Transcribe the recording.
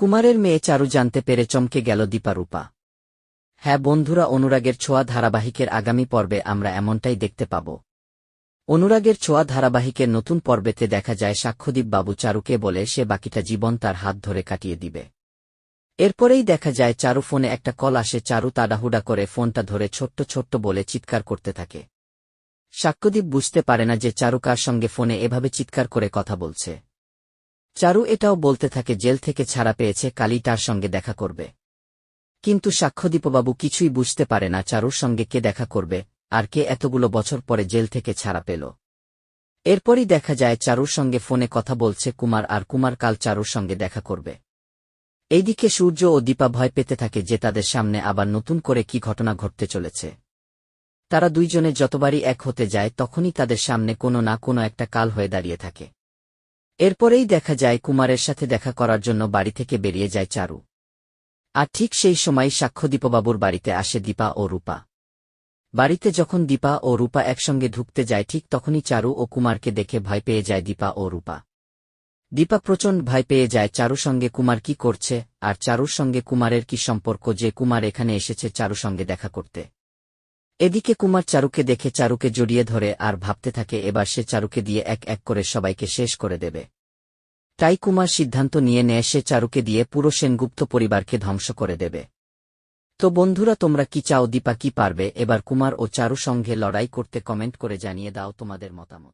কুমারের মেয়ে চারু জানতে পেরে চমকে গেল দীপারূপা। হ্যাঁ বন্ধুরা, অনুরাগের ছোঁয়া ধারাবাহিকের আগামী পর্বে আমরা এমনটাই দেখতে পাব। অনুরাগের ছোঁয়া ধারাবাহিকের নতুন পর্বেতে দেখা যায় সাক্ষ্যদীপ বাবু চারুকে বলে সে বাকিটা জীবন তার হাত ধরে কাটিয়ে দিবে। এরপরেই দেখা যায় চারু ফোনে একটা কল আসে, চারু তাড়াহুড়া করে ফোনটা ধরে ছোট্ট ছোট্ট বলে চিৎকার করতে থাকে। সাক্ষ্যদীপ বুঝতে পারে না যে চারু কার সঙ্গে ফোনে এভাবে চিৎকার করে কথা বলছে। চারু এটাও বলতে থাকে, জেল থেকে ছাড়া পেয়েছে, কালই তার সঙ্গে দেখা করবে। কিন্তু সাক্ষ্যদীপবাবু কিছুই বুঝতে পারে না, চারুর সঙ্গে কে দেখা করবে, আর কে এতগুলো বছর পরে জেল থেকে ছাড়া পেল। এরপরই দেখা যায়, চারুর সঙ্গে ফোনে কথা বলছে কুমার, আর কুমার কাল চারুর সঙ্গে দেখা করবে। এইদিকে সূর্য ও দীপা ভয় পেতে থাকে যে তাদের সামনে আবার নতুন করে কি ঘটনা ঘটতে চলেছে। তারা দুইজনে যতবারই এক হতে যায়, তখনই তাদের সামনে কোনো না কোনো একটা কাল হয়ে দাঁড়িয়ে থাকে। এরপরেই দেখা যায় কুমারের সাথে দেখা করার জন্য বাড়ি থেকে বেরিয়ে যায় চারু। আর ঠিক সেই সময় সাক্ষ্য সাক্ষ্যদীপবাবুর বাড়িতে আসে দীপা ও রূপা। বাড়িতে যখন দীপা ও রূপা একসঙ্গে ঢুকতে যায়, ঠিক তখনই চারু ও কুমারকে দেখে ভয় পেয়ে যায় দীপা ও রূপা। দীপা প্রচণ্ড ভয় পেয়ে যায় চারু সঙ্গে কুমার কি করছে, আর চারুর সঙ্গে কুমারের কি সম্পর্ক, যে কুমার এখানে এসেছে চারু সঙ্গে দেখা করতে। এদিকে কুমার চারুকে দেখে চারুকে জড়িয়ে ধরে আর ভাবতে থাকে এবার সে চারুকে দিয়ে এক এক করে সবাইকে শেষ করে দেবে। তাই কুমার সিদ্ধান্ত নিয়ে নেয় সে চারুকে দিয়ে পুরো সেনগুপ্ত পরিবারকে ধ্বংস করে দেবে। তো বন্ধুরা, তোমরা কি চাও, দীপা কি পারবে? এবার কুমার ও চারু সঙ্গে লড়াই করতে কমেন্ট করে জানিয়ে দাও তোমাদের মতামত।